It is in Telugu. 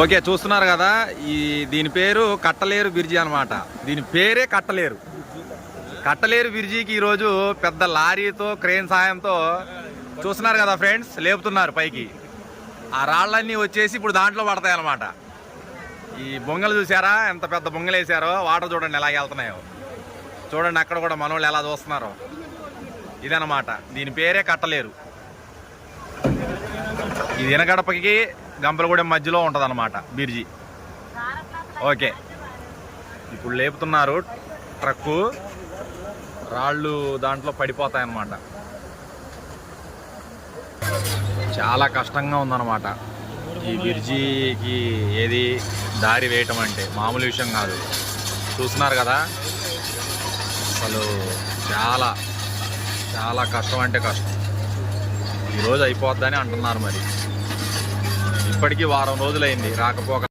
ఓకే చూస్తున్నారు కదా ఈ దీని పేరు కట్టలేరు బిర్జీ అన్నమాట. దీని పేరే కట్టలేరు. కట్టలేరు బిర్జీకి ఈరోజు పెద్ద లారీతో క్రేన్ సాయంతో చూస్తున్నారు కదా ఫ్రెండ్స్ లేపుతున్నారు పైకి. ఆ రాళ్ళన్నీ వచ్చేసి ఇప్పుడు దాంట్లో పడతాయి అన్నమాట. ఈ బొంగలు చూసారా? ఎంత పెద్ద బొంగలు వేసారో? వాటర్ చూడండి ఎలా వెళ్తున్నాయో. చూడండి అక్కడ కూడా మనోళ్ళు ఎలా చూస్తున్నారో. ఇదన్నమాట. దీని పేరే కట్టలేరు. ఇది వినగడపకి గంపలగూడెం మధ్యలో ఉంటుంది అనమాట బిర్జీ. ఓకే. ఇప్పుడు లేపుతున్నారు ట్రక్కు. రాళ్ళు దాంట్లో పడిపోతాయి అన్నమాట చాలా కష్టంగా ఉందన్నమాట. ఈ బిర్జీకి ఏది దారి వేయటం అంటే మామూలు విషయం కాదు. చూస్తున్నారు కదా? అసలు చాలా చాలా కష్టం అంటే కష్టం. ఈరోజు అయిపోద్దని అంటున్నారు మరి. ఇప్పటికీ వారం రోజులైంది రాకపోక